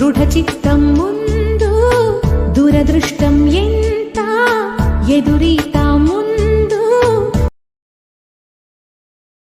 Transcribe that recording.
దృఢచిత్తం ముందు దురదృష్టం ఏ